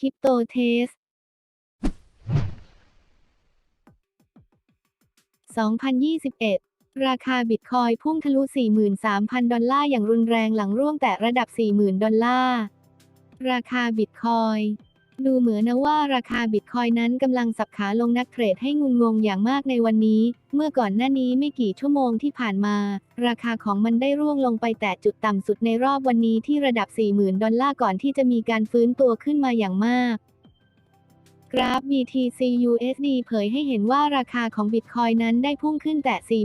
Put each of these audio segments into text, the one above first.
คริปโตเทส 2021ราคาบิตคอยพุ่งทะลุ 43,000 ดอลลาร์อย่างรุนแรงหลังร่วงแตะระดับ 40,000 ดอลลาร์ ราคาบิตคอย ดูเหมือนนะว่าราคาบิตคอยนั้นกำลังสับขาลงนักเทรดให้งุนงงอย่างมากในวันนี้ เมื่อก่อนหน้านี้ไม่กี่ชั่วโมงที่ผ่านมา ราคาของมันได้ร่วงลงไปแตะจุดต่ำสุดในรอบวันนี้ที่ระดับ 40,000 ดอลลาร์ก่อนที่จะมีการฟื้นตัวขึ้นมาอย่างมากกราฟ BTC USD เผยให้เห็นว่าราคาของบิตคอยนั้นได้พุ่งขึ้นแต่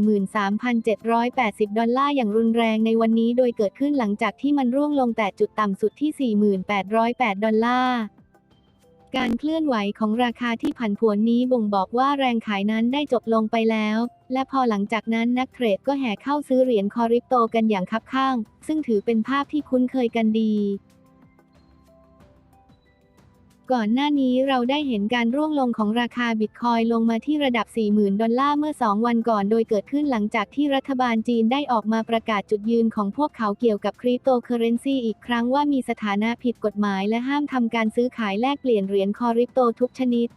43,780 ดอลลาร์อย่างรุนแรงในวันนี้โดยเกิดขึ้นหลังจากที่มันร่วงลงแต่จุดต่ำสุดที่ 4,808 ดอลลาร์ การเคลื่อนไหวของราคาที่ผันผวนนี้บ่งบอกว่าแรงขายนั้นได้จบลงไปแล้ว และพอหลังจากนั้นนักเทรดก็แห่เข้าซื้อเหรียญคอริปโตกันอย่างคับข้าง ซึ่งถือเป็นภาพที่คุ้นเคยกันดี ก่อนหน้านี้เราได้เห็นการร่วงลงของราคาบิตคอยลงมาที่ระดับ 40,000 ดอลลาร์เมื่อ 2 วันก่อน โดยเกิดขึ้นหลังจากที่รัฐบาลจีนได้ออกมาประกาศจุดยืนของพวกเขาเกี่ยวกับคริปโตเคอเรนซีอีกครั้งว่ามีสถานะผิดกฎหมายและห้ามทำการซื้อขายแลกเปลี่ยนเหรียญคอริปโตทุกชนิด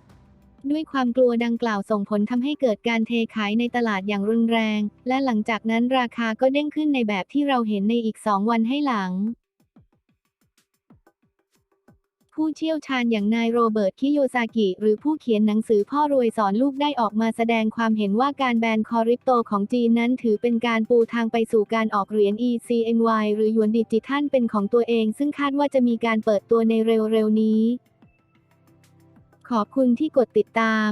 ด้วยความกลัวดังกล่าวส่งผลทำให้เกิดการเทขายในตลาดอย่างรุนแรง และหลังจากนั้นราคาก็เด้งขึ้นในแบบที่เราเห็นในอีก 2 วันให้หลัง ผู้เชี่ยวชาญอย่างนายโรเบิร์ต คิโยซากิ หรือผู้เขียนหนังสือพ่อรวยสอนลูกได้ออกมาแสดงความเห็นว่าการแบนคอริปโตของจีนนั้นถือเป็นการปูทางไปสู่การออกเหรียญ ECNY หรือหยวนดิจิทัลเป็นของตัวเอง ซึ่งคาดว่าจะมีการเปิดตัวในเร็วๆนี้ ขอบคุณที่กดติดตาม